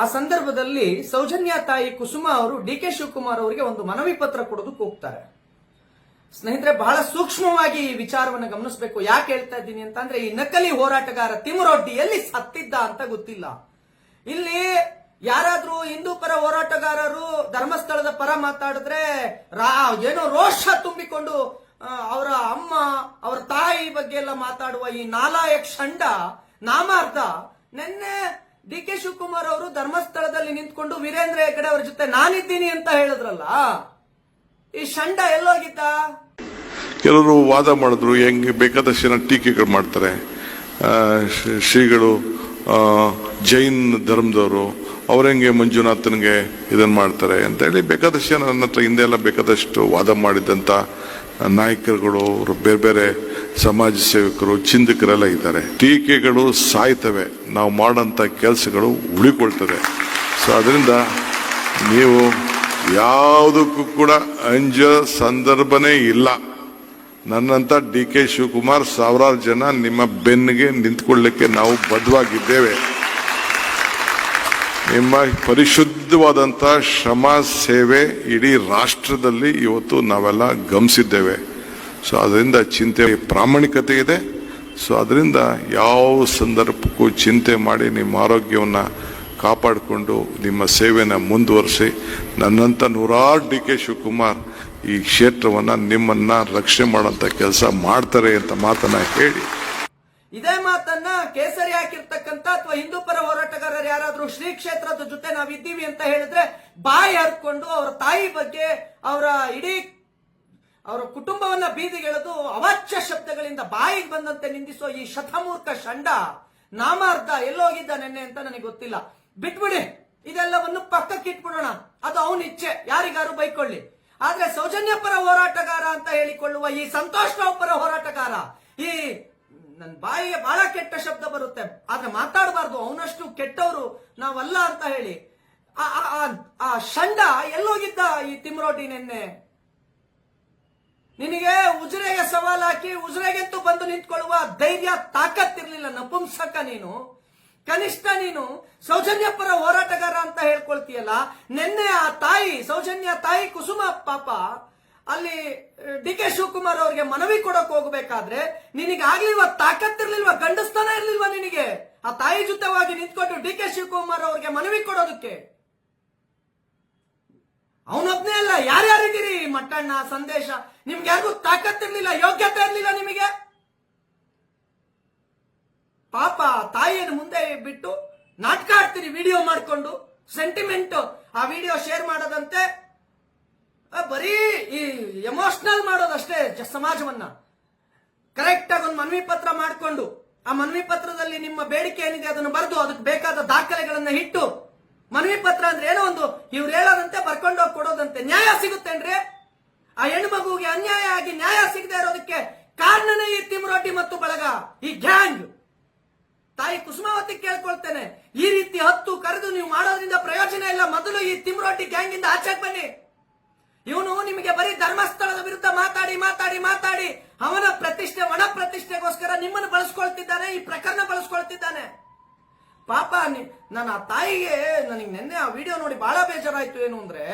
ಆ ಸಂದರ್ಭದಲ್ಲಿ ಸೌಜನ್ಯ ತಾಯಿ ಕುಸುಮ ಅವರು ಡಿ ಕೆ ಶಿವಕುಮಾರ್ ಅವರಿಗೆ ಒಂದು ಮನವಿ ಪತ್ರ ಕೊಡೋದಕ್ಕೆ ಹೋಗ್ತಾರೆ. ಸ್ನೇಹಿತರೆ, ಬಹಳ ಸೂಕ್ಷ್ಮವಾಗಿ ಈ ವಿಚಾರವನ್ನು ಗಮನಿಸಬೇಕು. ಯಾಕೆ ಹೇಳ್ತಾ ಇದ್ದೀನಿ ಅಂತಂದ್ರೆ ಈ ನಕಲಿ ಹೋರಾಟಗಾರ ತಿಮರೊಡ್ಡಿ ಎಲ್ಲಿ ಸತ್ತಿದ್ದ ಅಂತ ಗೊತ್ತಿಲ್ಲ. ಇಲ್ಲಿ ಯಾರಾದ್ರೂ ಹಿಂದೂ ಪರ ಹೋರಾಟಗಾರರು ಧರ್ಮಸ್ಥಳದ ಪರ ಮಾತಾಡಿದ್ರೆ ಏನೋ ರೋಷ ತುಂಬಿಕೊಂಡು ಅವರ ಅಮ್ಮ, ಅವರ ತಾಯಿ ಬಗ್ಗೆ ಎಲ್ಲ ಮಾತಾಡುವ ಈ ನಾಲಾಯಕ್ ಷಂಡ ನಾಮಾರ್ಧ, ನಿನ್ನೆ ಡಿ ಕೆ ಶಿವಕುಮಾರ್ ಅವರು ಧರ್ಮಸ್ಥಳದಲ್ಲಿ ನಿಂತ್ಕೊಂಡು ವೀರೇಂದ್ರ ಹೆಗಡೆ ಅವರ ಜೊತೆ ನಾನಿದ್ದೀನಿ ಅಂತ ಹೇಳಿದ್ರಲ್ಲ? ಈ ಷಂಡ ಎಲ್ಲೋಗಿದ್ದ ಕೆಲವರು ವಾದ ಮಾಡಿದ್ರು, ಹೆಂಗೆ ಬೇಕಾದಷ್ಟು ಟೀಕೆಗಳು ಮಾಡ್ತಾರೆ. ಶ್ರೀಗಳು ಜೈನ್ ಧರ್ಮದವರು ಅವ್ರೆಂಗೆ ಮಂಜುನಾಥನ್ಗೆ ಇದನ್ನು ಮಾಡ್ತಾರೆ ಅಂತ ಹೇಳಿ ಬೇಕಾದಷ್ಟು ನನ್ನ ಹತ್ರ ಹಿಂದೆ ಎಲ್ಲ ಬೇಕಾದಷ್ಟು ವಾದ ಮಾಡಿದಂತ ನಾಯಕರುಗಳು, ಅವರು ಬೇರೆ ಬೇರೆ ಸಮಾಜ ಸೇವಕರು, ಚಿಂತಕರೆಲ್ಲ ಇದ್ದಾರೆ. ಟೀಕೆಗಳು ಸಾಯ್ತವೆ. ನಾವು ಮಾಡೋಂಥ ಕೆಲಸಗಳು ಉಳಿಕೊಳ್ತವೆ. ಸೊ ಅದರಿಂದ ನೀವು ಯಾವುದಕ್ಕೂ ಕೂಡ ಅಂಜ ಸಂದರ್ಭನೇ ಇಲ್ಲ. ನನ್ನಂತ ಡಿ ಕೆ ಶಿವಕುಮಾರ್ ಸಾವಿರಾರು ಜನ ನಿಮ್ಮ ಬೆನ್ನಿಗೆ ನಿಂತ್ಕೊಳ್ಳಿಕ್ಕೆ ನಾವು ಬದ್ಧವಾಗಿದ್ದೇವೆ. ನಿಮ್ಮ ಪರಿಶುದ್ಧವಾದಂಥ ಶ್ರಮ ಸೇವೆ ಇಡೀ ರಾಷ್ಟ್ರದಲ್ಲಿ ಇವತ್ತು ನಾವೆಲ್ಲ ಗಮನಿಸಿದ್ದೇವೆ. ಸೊ ಅದರಿಂದ ಚಿಂತೆ ಪ್ರಾಮಾಣಿಕತೆ ಇದೆ. ಸೊ ಅದರಿಂದ ಯಾವ ಸಂದರ್ಭಕ್ಕೂ ಚಿಂತೆ ಮಾಡಿ ನಿಮ್ಮ ಆರೋಗ್ಯವನ್ನು ಕಾಪಾಡಿಕೊಂಡು ನಿಮ್ಮ ಸೇವೆನ ಮುಂದುವರಿಸಿ. ನನ್ನಂಥ ನೂರಾರು ಡಿ ಕೆ ಶಿವಕುಮಾರ್ ಈ ಕ್ಷೇತ್ರವನ್ನು ನಿಮ್ಮನ್ನು ರಕ್ಷಣೆ ಮಾಡೋಂಥ ಕೆಲಸ ಮಾಡ್ತಾರೆ ಅಂತ ಮಾತನ್ನ ಹೇಳಿ. ಇದೇ ಮಾತನ್ನ ಕೇಸರಿ ಹಾಕಿರ್ತಕ್ಕಂತ ಅಥವಾ ಹಿಂದೂ ಪರ ಹೋರಾಟಗಾರರು ಯಾರಾದ್ರೂ ಶ್ರೀ ಕ್ಷೇತ್ರದ ಜೊತೆ ನಾವಿದ್ದೀವಿ ಅಂತ ಹೇಳಿದ್ರೆ ಬಾಯಿ ಹರ್ಕೊಂಡು ಅವರ ತಾಯಿ ಬಗ್ಗೆ ಅವರ ಇಡೀ ಅವರ ಕುಟುಂಬವನ್ನ ಬೀದಿಗೆಳೆದು ಅವಾಚ್ಯ ಶಬ್ದಗಳಿಂದ ಬಾಯಿಗೆ ಬಂದಂತೆ ನಿಂದಿಸೋ ಈ ಶತಮೂರ್ಖ ಷಂಡ ನಾಮಾರ್ಧ ಎಲ್ಲೋಗಿದ್ದ ನೆನ್ನೆ ಅಂತ ನನಗೆ ಗೊತ್ತಿಲ್ಲ. ಬಿಟ್ಬಿಡಿ. ಇದೆಲ್ಲವನ್ನು ಪಕ್ಕಕ್ಕೆ ಇಟ್ಬಿಡೋಣ. ಅದು ಅವನ ಇಚ್ಛೆ. ಯಾರಿಗಾರು ಬೈಕೊಳ್ಳಿ. ಆದ್ರೆ ಸೌಜನ್ಯ ಪರ ಹೋರಾಟಗಾರ ಅಂತ ಹೇಳಿಕೊಳ್ಳುವ ಈ ಸಂತೋಷ್ ಪರ ಹೋರಾಟಗಾರ, ಈ ನನ್ನ ಬಾಯಿಗೆ ಬಹಳ ಕೆಟ್ಟ ಶಬ್ದ ಬರುತ್ತೆ. ಆದ್ರೆ ಮಾತಾಡಬಾರ್ದು. ಅವನಷ್ಟು ಕೆಟ್ಟವರು ನಾವಲ್ಲ ಅಂತ ಹೇಳಿ. ಆ- ಆ ಷಂಡ ಎಲ್ಲೋಗಿದ್ದ ಈ ತಿಮ್ರೋಟಿ ನಿನ್ನೆ ನಿನಗೆ ಉಜಿರೆಗೆ ಸವಾಲ್ ಹಾಕಿ ಉಜಿರೆಗೆಂತೂ ಬಂದು ನಿಂತ್ಕೊಳ್ಳುವ ಧೈರ್ಯ ತಾಕತ್ತಿರ್ಲಿಲ್ಲ ನಪುಂಸಕ ನೀನು, ಕನಿಷ್ಠ ನೀನು ಸೌಜನ್ಯ ಪರ ಹೋರಾಟಗಾರ ಅಂತ ಹೇಳ್ಕೊಳ್ತೀಯಲ್ಲ. ನಿನ್ನೆ ಆ ತಾಯಿ, ಸೌಜನ್ಯ ತಾಯಿ ಕುಸುಮ ಪಾಪ, ಅಲ್ಲಿ ಡಿ ಕೆ ಶಿವಕುಮಾರ್ ಅವ್ರಿಗೆ ಮನವಿ ಕೊಡಕ್ ಹೋಗ್ಬೇಕಾದ್ರೆ ನಿನಗೆ ಆಗ್ಲಿಲ್ವಾ ತಾಕತ್ತಿರ್ಲಿಲ್ವಾ ಗಂಡಸ್ತಾನ ಇರ್ಲಿಲ್ವಾ ನಿನಗೆ? ಆ ತಾಯಿ ಜೊತೆವಾಗಿ ನಿಂತ್ಕೊಂಡು ಡಿ ಕೆ ಶಿವಕುಮಾರ್ ಅವ್ರಿಗೆ ಮನವಿ ಕೊಡೋದಕ್ಕೆ. ಅವನೊಬ್ನೇ ಅಲ್ಲ, ಯಾರ್ಯಾರಿದ್ದೀರಿ? ಮಟ್ಟಣ್ಣ, ಸಂದೇಶ, ನಿಮ್ಗೆ ಯಾರಿಗೂ ತಾಕತ್ತಿರ್ಲಿಲ್ಲ ಯೋಗ್ಯತೆ ಇರ್ಲಿಲ್ಲ ನಿಮಗೆ? ಪಾಪ ತಾಯಿಯನ್ನು ಮುಂದೆ ಬಿಟ್ಟು ನಾಟಕ ಆಡ್ತೀರಿ, ವಿಡಿಯೋ ಮಾಡಿಕೊಂಡು ಸೆಂಟಿಮೆಂಟ್ ಆ ವಿಡಿಯೋ ಶೇರ್ ಮಾಡೋದಂತೆ. ಬರೀ ಈ ಎಮೋಷನಲ್ ಮಾಡೋದಷ್ಟೇ ಸಮಾಜವನ್ನ. ಕರೆಕ್ಟ್ ಆಗಿ ಒಂದು ಮನವಿ ಪತ್ರ ಮಾಡಿಕೊಂಡು, ಆ ಮನವಿ ಪತ್ರದಲ್ಲಿ ನಿಮ್ಮ ಬೇಡಿಕೆ ಏನಿದೆ ಅದನ್ನು ಬರೆದು, ಅದಕ್ಕೆ ಬೇಕಾದ ದಾಖಲೆಗಳನ್ನ ಇಟ್ಟು ಮನವಿ ಪತ್ರ ಅಂದ್ರೆ ಏನೋ ಒಂದು, ಇವ್ರು ಹೇಳೋದಂತೆ, ಬರ್ಕೊಂಡು ಹೋಗಿ ಕೊಡೋದಂತೆ ನ್ಯಾಯ ಸಿಗುತ್ತೇನ್ರಿ ಆ ಹೆಣ್ಣು ಮಗುವಿಗೆ ಅನ್ಯಾಯ ಆಗಿ ನ್ಯಾಯ ಸಿಗದೆ ಇರೋದಕ್ಕೆ ಕಾರಣನೇ ಈ ತಿಮ್ರೋಟಿ ಮತ್ತು ಬಳಗ, ಈ ಗ್ಯಾಂಗ್. ತಾಯಿ ಕುಸುಮಾವತಿ ಕೇಳ್ಕೊಳ್ತೇನೆ, ಈ ರೀತಿ ಹತ್ತು ಕರೆದು ನೀವು ಮಾಡೋದ್ರಿಂದ ಪ್ರಯೋಜನ ಇಲ್ಲ, ಮೊದಲು ಈ ತಿಮ್ರೋಟಿ ಗ್ಯಾಂಗ್ ಇಂದ ಆಚೆಗೆ ಬನ್ನಿ. ಇವನು ನಿಮಗೆ ಬರೀ ಧರ್ಮಸ್ಥಳದ ವಿರುದ್ಧ ಮಾತಾಡಿ ಮಾತಾಡಿ ಮಾತಾಡಿ, ಅವನ ಪ್ರತಿಷ್ಠೆ ಒಣ ಪ್ರತಿಷ್ಠೆಗೋಸ್ಕರ ನಿಮ್ಮನ್ನು ಬಳಸ್ಕೊಳ್ತಿದ್ದಾನೆ, ಈ ಪ್ರಕರಣ ಬಳಸ್ಕೊಳ್ತಿದ್ದಾನೆ. ಪಾಪ ನನ್ನ ತಾಯಿಗೆ ನನಗೆ ನಿನ್ನೆ ಆ ವಿಡಿಯೋ ನೋಡಿ ಬಹಳ ಬೇಜಾರಾಯ್ತು ಏನು ಅಂದ್ರೆ,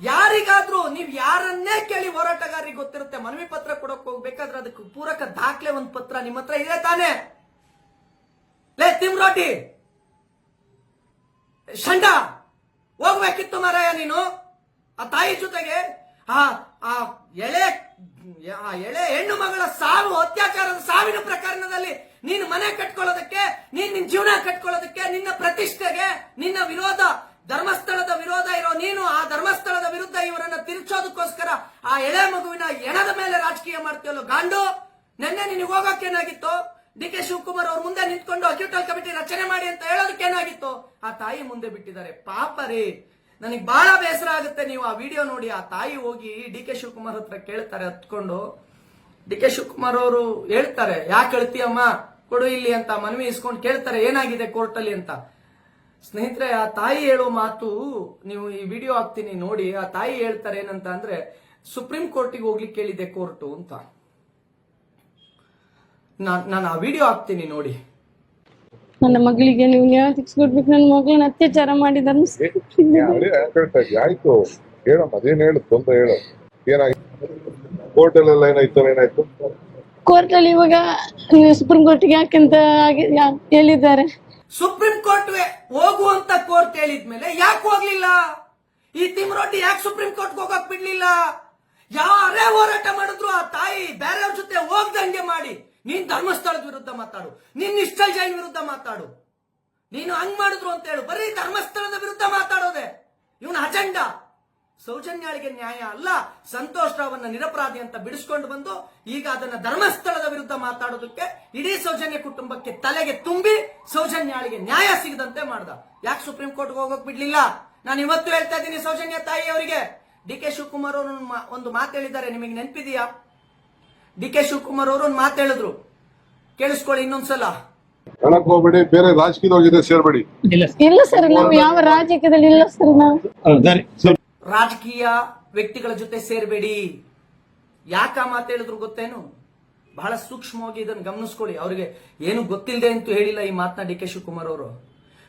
ಯಾರಿಗಾದ್ರೂ ನೀವ್ ಯಾರನ್ನೇ ಕೇಳಿ ಹೋರಾಟಗಾರಿಗೆ ಗೊತ್ತಿರುತ್ತೆ, ಮನವಿ ಪತ್ರ ಕೊಡಕ್ ಹೋಗ್ಬೇಕಾದ್ರೆ ಅದಕ್ಕೆ ಪೂರಕ ದಾಖಲೆ ಒಂದ್ ಪತ್ರ ನಿಮ್ಮ ಹತ್ರ ಇದೆ ತಾನೆ? ಲೇ ತಿಮ್ರೋಟಿ ಷಂಡ ಹೋಗ್ಬೇಕಿತ್ತು ಮಾರಾಯ ನೀನು? ಆ ತಾಯಿ ಜೊತೆಗೆ ಆ ಎಳೆ ಆ ಎಳೆ ಹೆಣ್ಣು ಮಗಳ ಸಾವು, ಅತ್ಯಾಚಾರದ ಸಾವಿನ ಪ್ರಕರಣದಲ್ಲಿ ನೀನು ಮನೆ ಕಟ್ಕೊಳ್ಳೋದಕ್ಕೆ, ನೀನ್ ನಿನ್ ಜೀವನ ಕಟ್ಕೊಳ್ಳೋದಕ್ಕೆ, ನಿನ್ನ ಪ್ರತಿಷ್ಠೆಗೆ, ನಿನ್ನ ವಿರೋಧ, ಧರ್ಮಸ್ಥಳದ ವಿರೋಧ ಇರೋ ನೀನು ಆ ಧರ್ಮಸ್ಥಳದ ವಿರುದ್ಧ ಇವರನ್ನ ತಿರುಚೋದಕ್ಕೋಸ್ಕರ ಆ ಎಳೆ ಮಗುವಿನ ಎಣದ ಮೇಲೆ ರಾಜಕೀಯ ಮಾಡ್ತೀಯಲ್ಲ ಗಾಂಡು? ನಿನ್ನೆ ನಿನಗೆ ಹೋಗೋಕೇನಾಗಿತ್ತು ಡಿ ಕೆ ಶಿವಕುಮಾರ್ ಅವ್ರ ಮುಂದೆ ನಿಂತ್ಕೊಂಡು ಅಕ್ಯೂಟಲ್ ಕಮಿಟಿ ರಚನೆ ಮಾಡಿ ಅಂತ ಹೇಳೋದಕ್ಕೆ ಏನಾಗಿತ್ತು? ಆ ತಾಯಿ ಮುಂದೆ ಬಿಟ್ಟಿದ್ದಾರೆ. ಪಾಪ ರೀ ನನಗೆ ಬಹಳ ಬೇಸರ ಆಗುತ್ತೆ. ನೀವು ಆ ವಿಡಿಯೋ ನೋಡಿ, ಆ ತಾಯಿ ಹೋಗಿ ಡಿ ಕೆ ಶಿವಕುಮಾರ್ ಹತ್ರ ಕೇಳ್ತಾರೆ ಹತ್ಕೊಂಡು ಡಿ ಕೆ ಶಿವಕುಮಾರ್ ಅವರು ಹೇಳ್ತಾರೆ, ಯಾಕೆ ಹೇಳ್ತೀಯಮ್ಮ? ಕೊಡು ಇಲ್ಲಿ ಅಂತ ಮನವಿ ಇಸ್ಕೊಂಡು ಕೇಳ್ತಾರೆ, ಏನಾಗಿದೆ ಕೋರ್ಟಲ್ಲಿ ಅಂತ. ಸ್ನೇಹಿತರೆ, ಆ ತಾಯಿ ಹೇಳೋ ಮಾತು ನೀವು ಈ ವಿಡಿಯೋ ಹಾಕ್ತೀನಿ ನೋಡಿ, ಆ ತಾಯಿ ಹೇಳ್ತಾರೆ ಏನಂತ ಅಂದ್ರೆ, ಸುಪ್ರೀಂ ಕೋರ್ಟಿಗೆ ಹೋಗ್ಲಿಕ್ಕೆ ಕೇಳಿದೆ ಕೋರ್ಟು ಅಂತ. ನಾನು ಆ ವಿಡಿಯೋ ಹಾಕ್ತೀನಿ ನೋಡಿ. ನನ್ನ ಮಗಳಿಗೆ ನೀವು ನ್ಯಾಯ ಕೊಡ್ಬೇಕು? ನನ್ನ ಮಗಳನ್ನ ಅತ್ಯಾಚಾರ ಮಾಡಿದ ಆಯ್ತು. ಹೇಳಮ್ಮ ಅದೇನ್ ಹೇಳು ತೊಂದ್ರೆ ಹೇಳು. ಏನಾಯ್ತು? ಕೋರ್ಟ್ ಅಲ್ಲೆಲ್ಲ ಏನಾಯ್ತು ಏನಾಯ್ತು? ಕೋರ್ಟ್ ಅಲ್ಲಿ ಇವಾಗ ಸುಪ್ರೀಂ ಕೋರ್ಟ್ಗೆ ಯಾಕೆಂತ ಹೇಳಿದ್ದಾರೆ. ಸುಪ್ರೀಂ ಕೋರ್ಟ್ ಹೋಗುವಂತ ಕೋರ್ಟ್ ಹೇಳಿದ್ಮೇಲೆ ಯಾಕೆ ಹೋಗ್ಲಿಲ್ಲ? ಈ ತಿಮ್ರೊಡ್ಡಿ ಯಾಕೆ ಸುಪ್ರೀಂ ಕೋರ್ಟ್ ಹೋಗಕ್ ಬಿಡ್ಲಿಲ್ಲ? ಯಾರೇ ಹೋರಾಟ ಮಾಡಿದ್ರು ಆ ತಾಯಿ ಬೇರೆಯವ್ರ ಜೊತೆ ಹೋಗ್ದಂಗೆ ಮಾಡಿ. ನೀನ್ ಧರ್ಮಸ್ಥಳದ ವಿರುದ್ಧ ಮಾತಾಡು. ನೀನ್ ನಿಶ್ಚಲ್ ಜೈನ್ ವಿರುದ್ಧ ಮಾತಾಡು. ನೀನು ಹಂಗ್ ಮಾಡಿದ್ರು ಅಂತ ಹೇಳು. ಬರೀ ಧರ್ಮಸ್ಥಳದ ವಿರುದ್ಧ ಮಾತಾಡೋದೆ. ಇವನ ಅಜೆಂಡ. ಸೌಜನ್ಯಾಳಿಗೆ ನ್ಯಾಯ ಅಲ್ಲ, ಸಂತೋಷ್ ರಾವನ್ನ ನಿರಪರಾಧಿ ಅಂತ ಬಿಡಿಸ್ಕೊಂಡು ಬಂದು ಈಗ ಅದನ್ನ ಧರ್ಮಸ್ಥಳದ ವಿರುದ್ಧ ಮಾತಾಡೋದಕ್ಕೆ ಇಡೀ ಸೌಜನ್ಯ ಕುಟುಂಬಕ್ಕೆ ತಲೆಗೆ ತುಂಬಿ ಸೌಜನ್ಯಾಳಿಗೆ ನ್ಯಾಯ ಸಿಗದಂತೆ ಮಾಡ್ದ. ಯಾಕೆ ಸುಪ್ರೀಂ ಕೋರ್ಟ್ಗೆ ಹೋಗೋಕ್ ಬಿಡ್ಲಿಲ್ಲ? ನಾನು ಇವತ್ತು ಹೇಳ್ತಾ ಇದ್ದೀನಿ ಸೌಜನ್ಯ ತಾಯಿ ಅವರಿಗೆ ಡಿ ಕೆ ಶಿವಕುಮಾರ್ ಅವರು ಒಂದು ಮಾತು ಹೇಳಿದ್ದಾರೆ. ನಿಮಗೆ ನೆನಪಿದೆಯಾ? ಡಿ ಕೆ ಶಿವಕುಮಾರ್ ಅವರು ಒಂದು ಮಾತು ಹೇಳಿದ್ರು. ಕೇಳಿಸ್ಕೊಳ್ಳಿ ಇನ್ನೊಂದ್ಸಲ. ಹೇಳಕ್ ಹೋಗ್ಬೇಡಿ ಬೇರೆ ರಾಜಕೀಯದವ್ರ ಜೊತೆ ಸೇರ್ಬೇಡಿ. ಇಲ್ಲ ಸರ್. ನಾವು ಯಾವ ರಾಜಕೀಯದಲ್ಲಿ ಇಲ್ಲ ಸರ್ ನಾವು. ರಾಜಕೀಯ ವ್ಯಕ್ತಿಗಳ ಜೊತೆ ಸೇರ್ಬೇಡಿ. ಯಾಕ ಮಾತು ಹೇಳಿದ್ರು ಗೊತ್ತೇನು? ಬಹಳ ಸೂಕ್ಷ್ಮವಾಗಿ ಇದನ್ನು ಗಮನಿಸ್ಕೊಳ್ಳಿ. ಅವ್ರಿಗೆ ಏನು ಗೊತ್ತಿಲ್ಲದೆ ಅಂತೂ ಹೇಳಿಲ್ಲ ಈ ಮಾತನ್ನ ಡಿ ಕೆ ಶಿವಕುಮಾರ್ ಅವರು.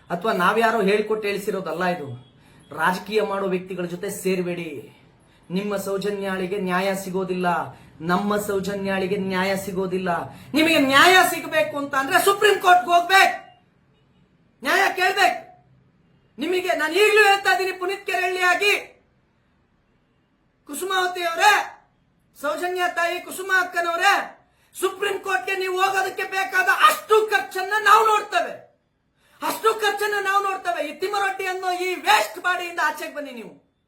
ಅಥವಾ ನಾವ್ಯಾರೋ ಹೇಳ್ಕೊಟ್ಟು ಹೇಳಿಸಿರೋದಲ್ಲ ಇದು. ರಾಜಕೀಯ ಮಾಡೋ ವ್ಯಕ್ತಿಗಳ ಜೊತೆ ಸೇರ್ಬೇಡಿ. ನಿಮ್ಮ ಸೌಜನ್ಯಾಳಿಗೆ ನ್ಯಾಯ ಸಿಗೋದಿಲ್ಲ. ನಮ್ಮ ಸೌಜನ್ಯಾಳಿಗೆ ನ್ಯಾಯ ಸಿಗೋದಿಲ್ಲ. ನಿಮಗೆ ನ್ಯಾಯ ಸಿಗಬೇಕು ಅಂತ ಅಂದ್ರೆ ಸುಪ್ರೀಂ ಕೋರ್ಟ್ಗೆ ಹೋಗ್ಬೇಕು. ನ್ಯಾಯ ಕೇಳ್ಬೇಕು. ನಿಮಗೆ ನಾನು ಈಗಲೂ ಹೇಳ್ತಾ ಇದ್ದೀನಿ ಪುನೀತ್ ಕೆರಳ್ಳಿಯಾಗಿ. ಕುಸುಮಾವತಿ ಅವರೇ ಸೌಜನ್ಯ ತಾಯಿ ಕುಸುಮ ಅಕ್ಕನವರೇ ಸುಪ್ರೀಂ ಕೋರ್ಟ್ಗೆ ನೀವು ಹೋಗೋದಕ್ಕೆ ಬೇಕಾದ ಅಷ್ಟು ಖರ್ಚನ್ನ ನಾವು ನೋಡ್ತೇವೆ. ಅಷ್ಟು ಖರ್ಚನ್ನ ನಾವು ನೋಡ್ತೇವೆ. ಈ ತಿಮ್ಮರೊಟ್ಟಿ ಅನ್ನೋ ಈ ವೇಸ್ಟ್ ಬಾಡಿಯಿಂದ ಆಚೆಗೆ ಬನ್ನಿ ನೀವು.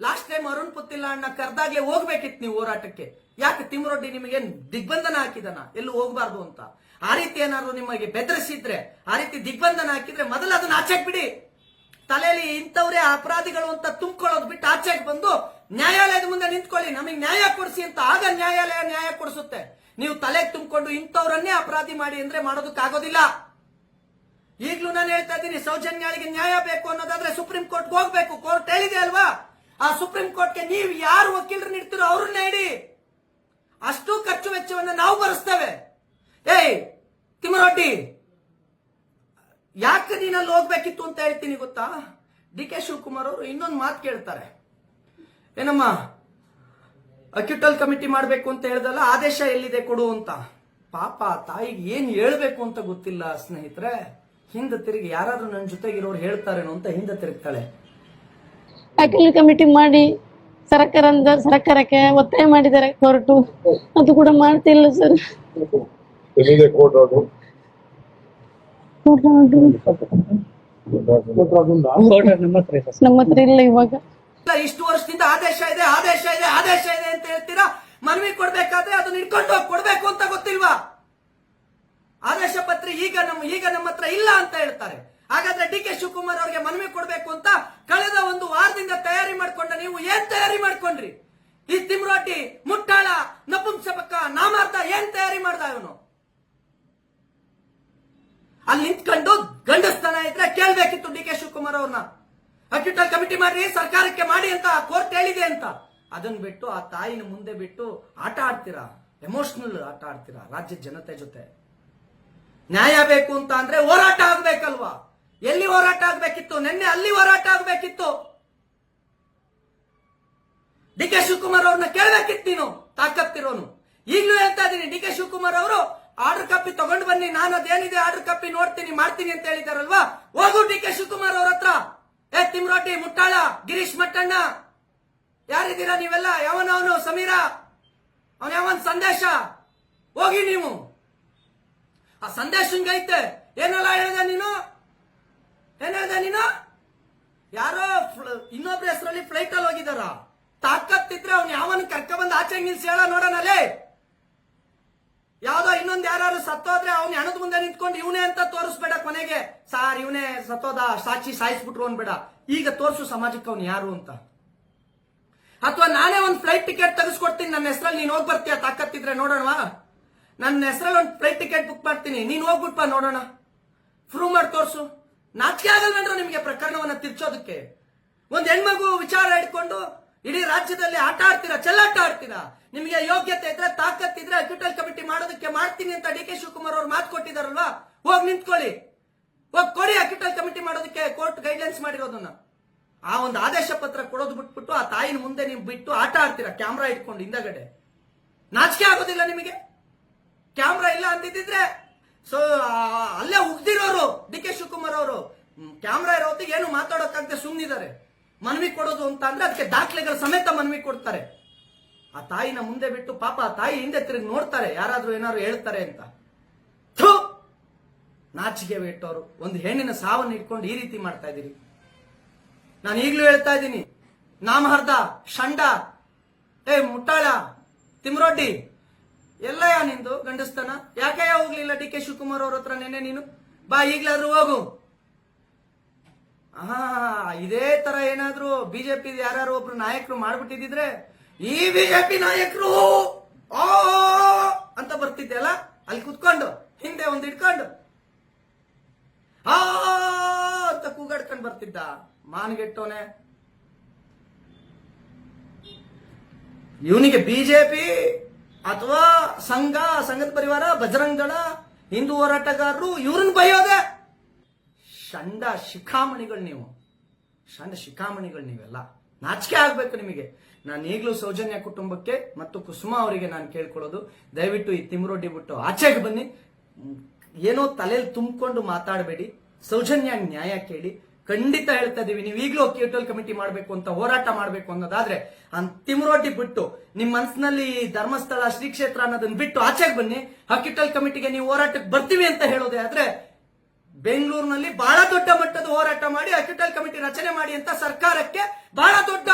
ಲಾಸ್ಟ್ ಟೈಮ್ ಅರುಣ್ ಪುತ್ತಿಲ್ಲ ಅಣ್ಣ ಕರ್ದಾಗ್ಲೇ ಹೋಗ್ಬೇಕಿತ್ತು ನೀವು ಹೋರಾಟಕ್ಕೆ. ಯಾಕೆ ತಿಮ್ಮರೊಡ್ಡಿ ನಿಮಗೆ ದಿಗ್ಬಂಧನ ಹಾಕಿದನ? ಎಲ್ಲೂ ಹೋಗಬಾರ್ದು ಅಂತ. ಆ ರೀತಿ ಏನಾದ್ರು ನಿಮಗೆ ಬೆದರಿಸಿದ್ರೆ, ಆ ರೀತಿ ದಿಗ್ಬಂಧನ ಹಾಕಿದ್ರೆ ಮೊದಲು ಅದನ್ನ ಆಚೆಗೆ ಬಿಡಿ. ತಲೆಯಲ್ಲಿ ಇಂಥವ್ರೇ ಅಪರಾಧಿಗಳು ಅಂತ ತುಂಬಿಕೊಳ್ಳೋದು ಬಿಟ್ಟು ಆಚೆಗೆ ಬಂದು ನ್ಯಾಯಾಲಯದ ಮುಂದೆ ನಿಂತ್ಕೊಳ್ಳಿ. ನಮಗೆ ನ್ಯಾಯ ಕೊಡಿಸಿ ಅಂತ ಆಗ ನ್ಯಾಯಾಲಯ ನ್ಯಾಯ ಕೊಡಿಸುತ್ತೆ. ನೀವು ತಲೆಗೆ ತುಂಬಿಕೊಂಡು ಇಂಥವ್ರನ್ನೇ ಅಪರಾಧಿ ಮಾಡಿ ಅಂದ್ರೆ ಮಾಡೋದಕ್ಕಾಗೋದಿಲ್ಲ. ಈಗಲೂ ನಾನು ಹೇಳ್ತಾ ಇದ್ದೀನಿ ಸೌಜನ್ಯಾಳಿಗೆ ನ್ಯಾಯ ಬೇಕು ಅನ್ನೋದಾದ್ರೆ ಸುಪ್ರೀಂ ಕೋರ್ಟ್ಗೆ ಹೋಗ್ಬೇಕು. ಕೋರ್ಟ್ ಹೇಳಿದೆ ಅಲ್ವಾ? ಆ ಸುಪ್ರೀಂ ಕೋರ್ಟ್ಗೆ ನೀವು ಯಾರು ವಕೀಲರು ನೀಡ್ತೀರೋ ಅವ್ರನ್ನ ಇಡಿ. ಅಷ್ಟು ಖರ್ಚು ವೆಚ್ಚವನ್ನು ನಾವು ಭರಿಸ್ತೇವೆ. ಏಯ್, ತಿಮ್ಮರೊಡ್ಡಿ, ಯಾಕೆ ನೀನಲ್ಲಿ ಹೋಗ್ಬೇಕಿತ್ತು ಅಂತ ಹೇಳ್ತೀನಿ ಗೊತ್ತಾ? ಡಿ ಕೆ ಶಿವಕುಮಾರ್ ಅವರು ಇನ್ನೊಂದು ಮಾತು ಕೇಳ್ತಾರೆ. ಏನಮ್ಮ, ಅಕ್ಯುಟಲ್ ಕಮಿಟಿ ಮಾಡಬೇಕು ಅಂತ ಹೇಳ್ದಲ್ಲ, ಆದೇಶ ಎಲ್ಲಿದೆ ಕೊಡು ಅಂತ. ಪಾಪ ತಾಯಿಗೆ ಏನ್ ಹೇಳ್ಬೇಕು ಅಂತ ಗೊತ್ತಿಲ್ಲ ಸ್ನೇಹಿತರೆ. ಹಿಂದೆ ತಿರುಗಿ ಯಾರಾದ್ರೂ ನನ್ನ ಜೊತೆಗಿರೋರು ಹೇಳ್ತಾರೇನೋ ಅಂತ ಹಿಂದೆ ತಿರುಗ್ತಾಳೆ. ಅಕ್ಯುಟಲ್ ಕಮಿಟಿ ಮಾಡಿ ಸರ್ಕಾರದ ಸರ್ಕಾರಕ್ಕೆ ಒತ್ತಾಯ ಮಾಡಿದ್ದಾರೆ ಕೋರ್ಟು. ಅದು ಕೂಡ ಮಾಡ್ತಿಲ್ಲ ಸರ್. ನಮ್ಮ ಹತ್ರ ಇಲ್ಲ ಇವಾಗ. ಇಲ್ಲ, ಇಷ್ಟು ವರ್ಷದಿಂದ ಆದೇಶ ಇದೆ ಆದೇಶ ಇದೆ ಆದೇಶ ಇದೆ ಅಂತ ಹೇಳ್ತೀರಾ? ಮನವಿ ಕೊಡ್ಬೇಕಾದ್ರೆ ಅದನ್ನ ಇಟ್ಕೊಂಡು ಹೋಗಿ ಕೊಡ್ಬೇಕು ಅಂತ ಗೊತ್ತಿಲ್ವಾ? ಆದೇಶ ಪತ್ರ ಈಗ ನಮ್ಮ ಈಗ ನಮ್ಮ ಹತ್ರ ಇಲ್ಲ ಅಂತ ಹೇಳ್ತಾರೆ. ಹಾಗಾದ್ರೆ ಡಿ ಕೆ ಶಿವಕುಮಾರ್ ಅವರಿಗೆ ಮನವಿ ಕೊಡ್ಬೇಕು ಅಂತ ಕಳೆದ ಒಂದು ವಾರದಿಂದ ತಯಾರಿ ಮಾಡ್ಕೊಂಡ ನೀವು ಏನ್ ತಯಾರಿ ಮಾಡ್ಕೊಂಡ್ರಿ ಈ ತಿಮ್ರೋಟಿ ಮುಟ್ಟಾಳ ನಪುಂಸಕ ನಾಮಾರ್ಥ ಏನ್ ತಯಾರಿ ಮಾಡ್ದ ಇವನು ಅಲ್ಲಿ ನಿಂತ್ಕೊಂಡು ಗಂಡಸ್ತನ ಇದ್ರೆ ಕೇಳ್ಬೇಕಿತ್ತು ಡಿ ಕೆ ಶಿವಕುಮಾರ್ ಅವ್ರನ್ನ ಅಕ್ಯೂಟಲ್ ಕಮಿಟಿ ಮಾಡಿ ಸರ್ಕಾರಕ್ಕೆ ಮಾಡಿ ಅಂತ ಕೋರ್ಟ್ ಹೇಳಿದೆ ಅಂತ ಅದನ್ನ ಬಿಟ್ಟು ಆ ತಾಯಿನ ಮುಂದೆ ಬಿಟ್ಟು ಆಟ ಆಡ್ತೀರಾ? ಎಮೋಷನಲ್ ಆಟ ಆಡ್ತೀರಾ ರಾಜ್ಯ ಜನತೆ ಜೊತೆ? ನ್ಯಾಯ ಬೇಕು ಅಂತ ಅಂದ್ರೆ ಹೋರಾಟ ಆಗ್ಬೇಕಲ್ವಾ? ಎಲ್ಲಿ ಹೋರಾಟ ಆಗ್ಬೇಕಿತ್ತು? ನಿನ್ನೆ ಅಲ್ಲಿ ಹೋರಾಟ ಆಗ್ಬೇಕಿತ್ತು? ಡಿ ಕೆ ಶಿವಕುಮಾರ್ ಅವ್ರನ್ನ ಕೇಳಬೇಕಿತ್ತು ನೀನು, ತಾಕತ್ತಿರೋನು. ಈಗಲೂ ಹೇಳ್ತಾ ಇದ್ದೀನಿ ಡಿ ಕೆ ಶಿವಕುಮಾರ್ ಅವರು ಆರ್ಡರ್ ಕಾಪಿ ತಗೊಂಡು ಬನ್ನಿ, ನಾನು ಅದೇನಿದೆ ಆರ್ಡರ್ ಕಾಪಿ ನೋಡ್ತೀನಿ, ಮಾಡ್ತೀನಿ ಅಂತ ಹೇಳಿದಾರಲ್ವಾ? ಹೋಗು ಡಿ ಕೆ ಶಿವಕುಮಾರ್ ಅವ್ರ ಹತ್ರ. ಏ ತಿಮ್ರೋಟಿ, ಮುಟ್ಟಾಳ, ಗಿರೀಶ್ ಮಟ್ಟಣ್ಣ. ಯಾರಿದ್ದೀರಾ ನೀವೆಲ್ಲ? ಯಾವನವನು ಸಮೀರ? ಅವನ ಯಾವನ್ ಸಂದೇಶ? ಹೋಗಿ ನೀವು. ಆ ಸಂದೇಶ ಹಿಂಗೈತೆ ಏನೆಲ್ಲ ಹೇಳಿದ ನೀನು? ಏನ್ ಹೇಳಿದೆ ನೀನು? ಯಾರೋ ಇನ್ನೊಬ್ರ ಹೆಸರಲ್ಲಿ ಫ್ಲೈಟ್ ಅಲ್ಲಿ ಹೋಗಿದಾರ ತಾಕತ್ತಿದ್ರೆ ಅವ್ನು ಯಾವನ್ ಕರ್ಕ ಬಂದು ಆಚೆ ನಿಲ್ಸಿ ಹೇಳ ನೋಡೋಣಲೇ ಯಾವ್ದೋ ಇನ್ನೊಂದ್ ಯಾರು ಸತ್ತೋದ್ರೆ ಅವ್ನ ಹಣದ ಮುಂದೆ ನಿಂತ್ಕೊಂಡು ಇವನೇ ಅಂತ ತೋರಿಸ್ಬೇಡ ಕೊನೆಗೆ. ಸಾರ್, ಇವನೇ ಸತ್ತೋದ, ಸಾಕ್ಷಿ ಸಾಯಿಸ್ಬಿಟ್ರು ಅನ್ಬೇಡ. ಈಗ ತೋರಿಸು ಸಮಾಜಕ್ಕೆ ಅವ್ನು ಯಾರು ಅಂತ. ಅಥವಾ ನಾನೇ ಒಂದು ಫ್ಲೈಟ್ ಟಿಕೆಟ್ ತೆಗೆಸ್ಕೊಡ್ತೀನಿ, ನನ್ನ ಹೆಸರಲ್ಲಿ ನೀನು ಹೋಗಿ ಬರ್ತೀಯ ತಾಕತ್ತಿದ್ರೆ ನೋಡೋಣವಾ ನನ್ನ ಹೆಸರಲ್ಲಿ ಒಂದು ಫ್ಲೈಟ್ ಟಿಕೆಟ್ ಬುಕ್ ಮಾಡ್ತೀನಿ, ನೀನು ಹೋಗ್ಬಿಟ್ಪ ನೋಡೋಣ. ಪ್ರೂವ್ ಮಾಡಿ ತೋರಿಸು. ನಾಚಿಕೆ ಆಗಲ್ವೇನ್ರ ನಿಮಗೆ ಪ್ರಕರಣವನ್ನ ತಿರ್ಚೋದಕ್ಕೆ. ಒಂದು ಹೆಣ್ಮಗು ವಿಚಾರ ಇಟ್ಕೊಂಡು ಇಡೀ ರಾಜ್ಯದಲ್ಲಿ ಆಟ ಆಡ್ತೀರಾ, ಚೆಲ್ಲಾಟ ಆಡ್ತೀರಾ? ನಿಮಗೆ ಯೋಗ್ಯತೆ ಇದ್ರೆ ತಾಕತ್ತಿದ್ರೆ ಅಕ್ಯೂಟಲ್ ಕಮಿಟಿ ಮಾಡೋದಕ್ಕೆ ಮಾಡ್ತೀನಿ ಅಂತ ಡಿ ಕೆ ಶಿವಕುಮಾರ್ ಅವ್ರು ಮಾತು ಕೊಟ್ಟಿದಾರಲ್ವಾ? ಹೋಗಿ ನಿಂತ್ಕೊಳ್ಳಿ. ಹೋಗಿ ಕೊಡಿ ಅಕ್ಯೂಟಲ್ ಕಮಿಟಿ ಮಾಡೋದಕ್ಕೆ ಕೋರ್ಟ್ ಗೈಡ್ಲೈನ್ಸ್ ಮಾಡಿರೋದನ್ನ. ಆ ಒಂದು ಆದೇಶ ಪತ್ರ ಕೊಡೋದು ಬಿಟ್ಬಿಟ್ಟು ಆ ತಾಯಿನ ಮುಂದೆ ನೀವು ಬಿಟ್ಟು ಆಟ ಆಡ್ತೀರಾ? ಕ್ಯಾಮ್ರಾ ಇಟ್ಕೊಂಡು ಹಿಂದಗಡೆ. ನಾಚಿಕೆ ಆಗೋದಿಲ್ಲ ನಿಮಗೆ? ಕ್ಯಾಮ್ರಾ ಇಲ್ಲ ಅಂತಿದ್ರೆ, ಸೊ ಅಲ್ಲೇ ಉಗ್ದಿರೋರು ಡಿ ಕೆ ಶಿವಕುಮಾರ್ ಅವರು ಕ್ಯಾಮ್ರಾ ಇರೋ ಹೊತ್ತಿಗೆ ಏನು ಮಾತಾಡೋಕ್ಕಾಗದೆ ಸುಮ್ಮನಿದ್ದಾರೆ ಮನವಿ ಕೊಡೋದು ಅಂತ ಅಂದ್ರೆ ಅದಕ್ಕೆ ದಾಖಲೆಗಳ ಸಮೇತ ಮನವಿ ಕೊಡ್ತಾರೆ. ಆ ತಾಯಿನ ಮುಂದೆ ಬಿಟ್ಟು ಪಾಪ ಆ ತಾಯಿ ಹಿಂದೆ ತಿರುಗಿ ನೋಡ್ತಾರೆ, ಯಾರಾದ್ರೂ ಏನಾದ್ರು ಹೇಳ್ತಾರೆ ಅಂತ. ನಾಚಿಕೆ ಬಿಟ್ಟವರು ಒಂದು ಹೆಣ್ಣಿನ ಸಾವನ್ನು ಇಟ್ಕೊಂಡು ಈ ರೀತಿ ಮಾಡ್ತಾ ಇದ್ದೀರಿ. ನಾನು ಈಗಲೂ ಹೇಳ್ತಾ ಇದ್ದೀನಿ. ನಾಮಹರ್ದ ಶಂಡ ಏ, ಮುಟ್ಟಾಳ, ತಿಮ್ರೊಡ್ಡಿ ಯಾ ನಿಂದು ಗಂಡಸ್ತನ. ಯಾಕಯ್ಯ ಹೋಗ್ಲಿಲ್ಲ ಡಿ ಕೆ ಶಿವಕುಮಾರ್ ಅವ್ರ ಹತ್ರ ನೆನ್ನೆ ನೀನು? ಬಾ, ಈಗ್ಲಾದ್ರೂ ಹೋಗು. ಹಾ ಇದೇ ತರ ಏನಾದ್ರೂ ಬಿಜೆಪಿ ಯಾರು ಒಬ್ರು ನಾಯಕರು ಮಾಡ್ಬಿಟ್ಟಿದ್ರೆ ಈ ಬಿಜೆಪಿ ನಾಯಕರು ಆ ಅಂತ ಬರ್ತಿದ್ದೆ ಅಲ್ಲ? ಅಲ್ಲಿ ಕುತ್ಕೊಂಡು, ಹಿಂದೆ ಒಂದು ಇಟ್ಕೊಂಡು. ಆ, ಅಂತ ಕೂಗಾಡ್ಕೊಂಡು ಬರ್ತಿದ್ದ. ಮಾನ್ಗೆಟ್ಟೋನೆ ಇವನಿಗೆ ಬಿಜೆಪಿ ಅಥವಾ ಸಂಘ, ಸಂಘದ ಪರಿವಾರ ಬಜರಂಗಣ ಹಿಂದೂ ಹೋರಾಟಗಾರರು ಇವ್ರನ್ನ ಬೈಯೋದೆ. ಷಂಡ ಶಿಖಾಮಣಿಗಳು ನೀವು. ಷಂಡ ಶಿಖಾಮಣಿಗಳು ನೀವೆಲ್ಲ. ನಾಚಿಕೆ ಆಗ್ಬೇಕು ನಿಮಗೆ. ನಾನು ಈಗಲೂ ಸೌಜನ್ಯ ಕುಟುಂಬಕ್ಕೆ ಮತ್ತು ಕುಸುಮ ಅವರಿಗೆ ನಾನು ಕೇಳ್ಕೊಳ್ಳೋದು. ದಯವಿಟ್ಟು ಈ ತಿಮ್ರೊಡ್ಡಿ ಬಿಟ್ಟು ಆಚೆಗೆ ಬನ್ನಿ. ಏನೋ ತಲೆಯಲ್ಲಿ ತುಂಬಿಕೊಂಡು ಮಾತಾಡಬೇಡಿ. ಸೌಜನ್ಯ ನ್ಯಾಯ ಕೇಳಿ. ಖಂಡಿತ ಹೇಳ್ತಾ ಇದೀವಿ. ನೀವು ಈಗಲೂ ಕ್ಯೂಟಲ್ ಕಮಿಟಿ ಮಾಡಬೇಕು ಅಂತ ಹೋರಾಟ ಮಾಡಬೇಕು ಅನ್ನೋದಾದ್ರೆ ತಿಮ್ರೊಡ್ಡಿ ಬಿಟ್ಟು ನಿಮ್ಮ ಮನಸ್ಸಿನಲ್ಲಿ ಧರ್ಮಸ್ಥಳ, ಶ್ರೀ ಕ್ಷೇತ್ರ ಅನ್ನೋದನ್ನ ಬಿಟ್ಟು ಆಚೆಗೆ ಬನ್ನಿ. ಹಕ್ಕಿಟಲ್ ಕಮಿಟಿಗೆ ನೀವು ಹೋರಾಟಕ್ಕೆ ಬರ್ತೀವಿ ಅಂತ ಹೇಳೋದೇ ಆದ್ರೆ ಬೆಂಗಳೂರಿನಲ್ಲಿ ಬಹಳ ದೊಡ್ಡ ಮಟ್ಟದ ಹೋರಾಟ ಮಾಡಿ ಹಕ್ಕಿಟಲ್ ಕಮಿಟಿ ರಚನೆ ಮಾಡಿ ಅಂತ ಸರ್ಕಾರಕ್ಕೆ ಬಹಳ ದೊಡ್ಡ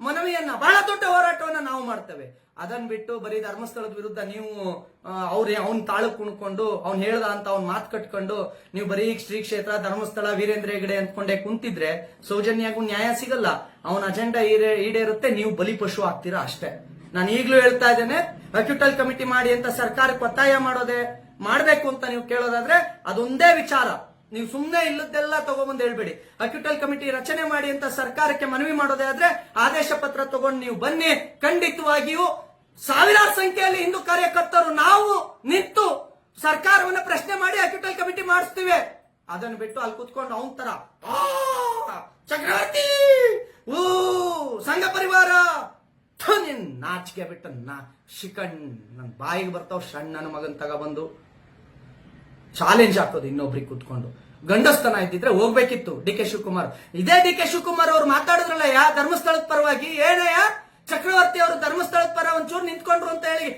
ಮನವಿಯನ್ನ, ಬಹಳ ದೊಡ್ಡ ಹೋರಾಟವನ್ನ ನಾವು ಮಾಡ್ತೇವೆ. ಅದನ್ನ ಬಿಟ್ಟು ಬರೀ ಧರ್ಮಸ್ಥಳದ ವಿರುದ್ಧ ನೀವು ಅವ್ರ ಅವ್ನ ತಾಳು ಕುಣ್ಕೊಂಡು, ಅವ್ನ್ ಹೇಳ್ದ ಅಂತ ಅವ್ನ್ ಮಾತು ಕಟ್ಕೊಂಡು, ನೀವು ಬರೀ ಶ್ರೀ ಕ್ಷೇತ್ರ, ಧರ್ಮಸ್ಥಳ, ವೀರೇಂದ್ರ ಹೆಗಡೆ ಅಂದ್ಕೊಂಡೆ ಕುಂತಿದ್ರೆ ಸೌಜನ್ಯಾಗೂ ನ್ಯಾಯ ಸಿಗಲ್ಲ. ಅವನ ಅಜೆಂಡಾ ಈಡೇ ಈಡೇರುತ್ತೆ, ನೀವು ಬಲಿಪಶು ಆಗ್ತೀರಾ ಅಷ್ಟೇ. ನಾನು ಈಗಲೂ ಹೇಳ್ತಾ ಇದ್ದೇನೆ ಅಕ್ಯುಟಲ್ ಕಮಿಟಿ ಮಾಡಿ ಅಂತ ಸರ್ಕಾರಕ್ಕೆ ಒತ್ತಾಯ ಮಾಡೋದೇ ಮಾಡ್ಬೇಕು ಅಂತ ನೀವು ಕೇಳೋದಾದ್ರೆ ಅದೊಂದೇ ವಿಚಾರ. ನೀವು ಸುಮ್ಮನೆ ಇಲ್ಲದ್ದೆಲ್ಲ ತಗೊಬಂದು ಹೇಳ್ಬೇಡಿ. ಅಕ್ಯುಟಲ್ ಕಮಿಟಿ ರಚನೆ ಮಾಡಿ ಅಂತ ಸರ್ಕಾರಕ್ಕೆ ಮನವಿ ಮಾಡೋದೇ ಆದ್ರೆ ಆದೇಶ ಪತ್ರ ತಗೊಂಡು ನೀವು ಬನ್ನಿ, ಖಂಡಿತವಾಗಿಯೂ ಸಾವಿರಾರು ಸಂಖ್ಯೆಯಲ್ಲಿ ಹಿಂದೂ ಕಾರ್ಯಕರ್ತರು ನಾವು ನಿಂತು ಸರ್ಕಾರವನ್ನ ಪ್ರಶ್ನೆ ಮಾಡಿ ಅಕ್ಯೂಟಲ್ ಕಮಿಟಿ ಮಾಡಿಸ್ತೀವಿ. ಅದನ್ನು ಬಿಟ್ಟು ಅಲ್ಲಿ ಕುತ್ಕೊಂಡು ಅವನ್ ತರ ಚಕ್ರವರ್ತಿ ಓ ಸಂಘ ಪರಿವಾರ ನಿನ್ ನಾಚಿಕೆ ಬಿಟ್ಟು ನಾ, ಶಿಕಣ್ ನನ್ ಬಾಯಿಗೆ ಬರ್ತಾವ ಸಣ್ಣ ನನ್ನ ಮಗನ್ ತಗೊಬಂದು. ಚಾಲೆಂಜ್ ಹಾಕೋದು ಇನ್ನೊಬ್ರಿಗೆ ಕುತ್ಕೊಂಡು. ಗಂಡಸ್ತನ ಇದ್ದಿದ್ರೆ ಹೋಗ್ಬೇಕಿತ್ತು ಡಿ ಕೆ ಶಿವಕುಮಾರ್. ಇದೇ ಡಿ ಕೆ ಶಿವಕುಮಾರ್ ಅವ್ರು ಮಾತಾಡಿದ್ರಲ್ಲ ಯಾ ಧರ್ಮಸ್ಥಳದ ಪರವಾಗಿ? ಏನಯ್ಯ ಚಕ್ರವರ್ತಿ ಅವರು ಧರ್ಮಸ್ಥಳದ ಪರ ಒಂಚೂರು ನಿಂತ್ಕೊಂಡ್ರು ಅಂತ ಹೇಳಿ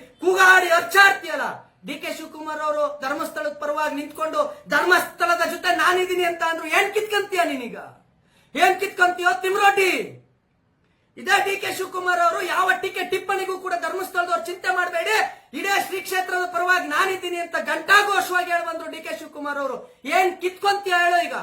ಅರ್ಚಾಡ್ತೀಯಲ್ಲ ಡಿ ಕೆ ಶಿವಕುಮಾರ್ ಅವರು ಧರ್ಮಸ್ಥಳದ ಪರವಾಗಿ ನಿಂತ್ಕೊಂಡು, ಧರ್ಮಸ್ಥಳದ ಜೊತೆ ನಾನಿದ್ದೀನಿ ಅಂತ ಅಂದ್ರು ಏನ್ ಕಿತ್ಕಂತೀಯ ನೀನೀಗ? ಏನ್ ಕಿತ್ಕಂತೀಯೋ ತಿಮ್ರೋಟಿ? ಇದೇ ಡಿ ಕೆ ಶಿವಕುಮಾರ್ ಅವರು, ಯಾವ ಟೀಕೆ ಟಿಪ್ಪಣಿಗೂ ಕೂಡ ಧರ್ಮಸ್ಥಳದವ್ರು ಚಿಂತೆ ಮಾಡಬೇಡಿ. ಇಡೇ ಶ್ರೀ ಕ್ಷೇತ್ರದ ಪರವಾಗಿ ನಾನಿದ್ದೀನಿ ಅಂತ ಘಂಟಾಘೋಷವಾಗಿ ಹೇಳಿ ಬಂದ್ರು ಡಿ ಕೆ ಶಿವಕುಮಾರ್ ಅವರು. ಏನ್ ಕಿತ್ಕೊಂತೀಯ ಹೇಳೋ ಈಗ?